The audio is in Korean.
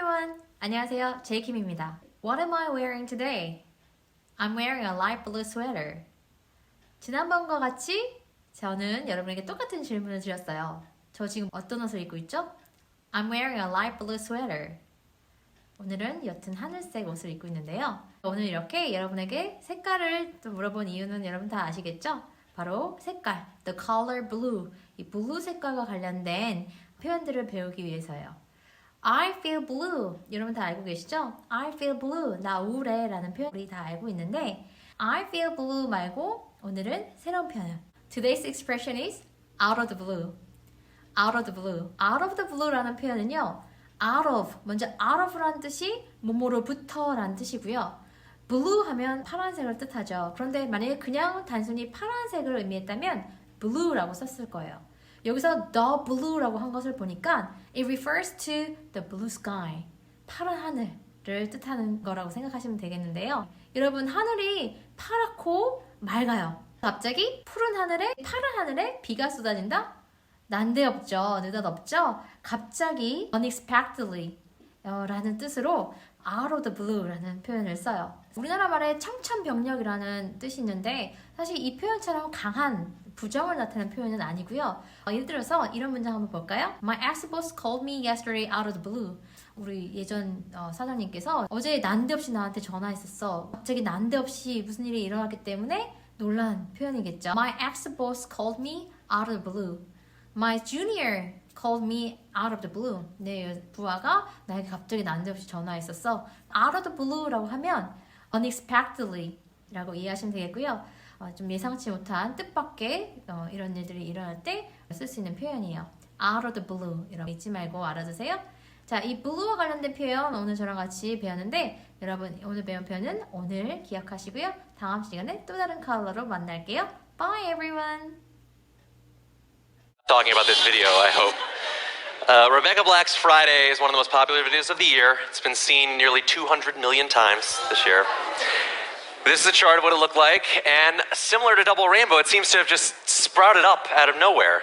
everyone. 안녕하세요. 제이킴입니다. What am I wearing today? I'm wearing a light blue sweater. 지난번과 같이 저는 여러분에게 똑같은 질문을 드렸어요. 저 지금 어떤 옷을 입고 있죠? I'm wearing a light blue sweater. 오늘은 옅은 하늘색 옷을 입고 있는데요. 오늘 이렇게 여러분에게 색깔을 또 물어본 이유는 여러분 다 아시겠죠? 바로 색깔, the color blue, 이 블루 색깔과 관련된 표현들을 배우기 위해서요. I feel blue. 여러분 다 알고 계시죠? I feel blue. 나 우울해 라는 표현 우리 다 알고 있는데 I feel blue 말고 오늘은 새로운 표현. Today's expression is out of the blue. out of the blue. out of the blue라는 표현은요. out of 먼저 out of라는 뜻이 뭐뭐로부터라는 뜻이고요. blue 하면 파란색을 뜻하죠. 그런데 만약에 그냥 단순히 파란색을 의미했다면 blue라고 썼을 거예요. 여기서 the blue라고 한 것을 보니까 it refers to the blue sky. 파란 하늘을 뜻하는 거라고 생각하시면 되겠는데요. 여러분 하늘이 파랗고 맑아요. 갑자기 푸른 하늘에 파란 하늘에 비가 쏟아진다? 난데없죠. 느닷없죠. 갑자기 unexpectedly 어, 라는 뜻으로 out of the blue라는 표현을 써요. 우리나라 말에 청천벽력이라는 뜻이 있는데 사실 이 표현처럼 강한 부정을 나타내는 표현은 아니고요. 어, 예를 들어서 이런 문장 한번 볼까요? My ex-boss called me yesterday out of the blue. 우리 예전 어, 사장님께서 어제 난데없이 나한테 전화했었어. 갑자기 난데없이 무슨 일이 일어났기 때문에 놀란 표현이겠죠. My ex-boss called me out of the blue. My junior called me out of the blue. 내 부하가 나에게 갑자기 난데없이 전화했었어. out of the blue라고 하면 unexpectedly 라고 이해하시면 되겠고요. 어, 좀 예상치 못한 뜻밖의 어, 이런 일들이 일어날 때 쓸 수 있는 표현이에요. out of the blue 이렇게 잊지 말고 알아두세요. 자, 이 blue와 관련된 표현 오늘 저랑 같이 배웠는데 여러분 오늘 배운 표현은 오늘 기억하시고요. 다음 시간에 또 다른 컬러로 만날게요. Bye everyone! talking about this video, I hope. Uh, Rebecca Black's Friday is one of the most popular videos of the year. It's been seen nearly 200 million times this year. This is a chart of what it looked like, and similar to Double Rainbow, it seems to have just sprouted up out of nowhere.